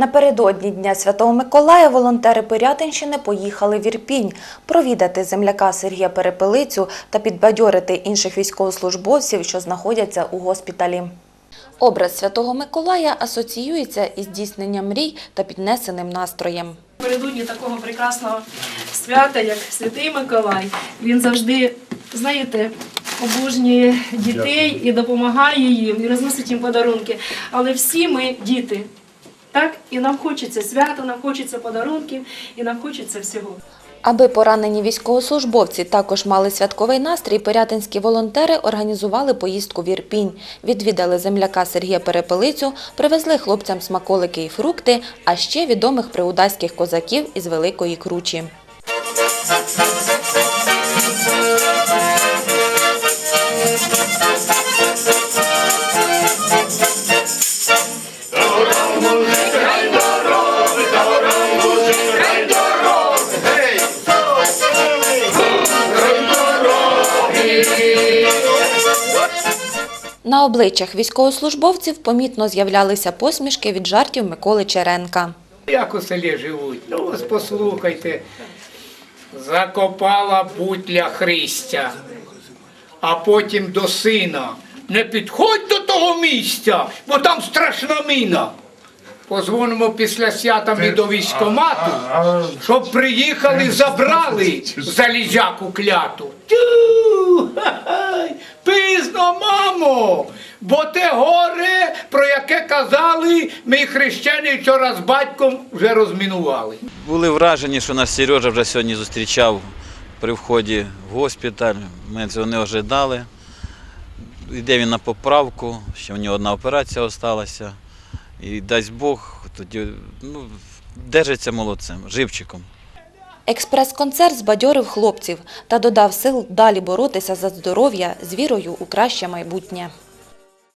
Напередодні Дня Святого Миколая волонтери Пирятинщини поїхали в Ірпінь провідати земляка Сергія Перепелицю та підбадьорити інших військовослужбовців, що знаходяться у госпіталі. Образ Святого Миколая асоціюється із здійсненням мрій та піднесеним настроєм. Напередодні такого прекрасного свята, як Святий Миколай, він завжди, знаєте, обожнює дітей і допомагає їм, і розносить їм подарунки. Але всі ми діти. Так? І нам хочеться свята, нам хочеться подарунків, і нам хочеться всього. Аби поранені військовослужбовці також мали святковий настрій, пирятинські волонтери організували поїздку в Ірпінь. Відвідали земляка Сергія Перепелицю, привезли хлопцям смаколики і фрукти, а ще відомих приудаських козаків із Великої Кручі. На обличчях військовослужбовців помітно з'являлися посмішки від жартів Миколи Черенка. Як у селі живуть? Ну, ось послухайте. Закопала бутля Христя, а потім до сина. Не підходь до того місця, бо там страшна міна. Позвонимо після свята ми до військомату, щоб приїхали, забрали залізяку кляту. Бо те горе, про яке казали, ми хрещені вчора з батьком вже розмінували. Були вражені, що нас Сережа вже сьогодні зустрічав при вході в госпіталь. Ми цього не ожидали. Йде він на поправку, ще в нього одна операція залишилася. І дасть Бог, тоді ну, держиться молодцем, живчиком. Експрес-концерт збадьорив хлопців та додав сил далі боротися за здоров'я з вірою у краще майбутнє.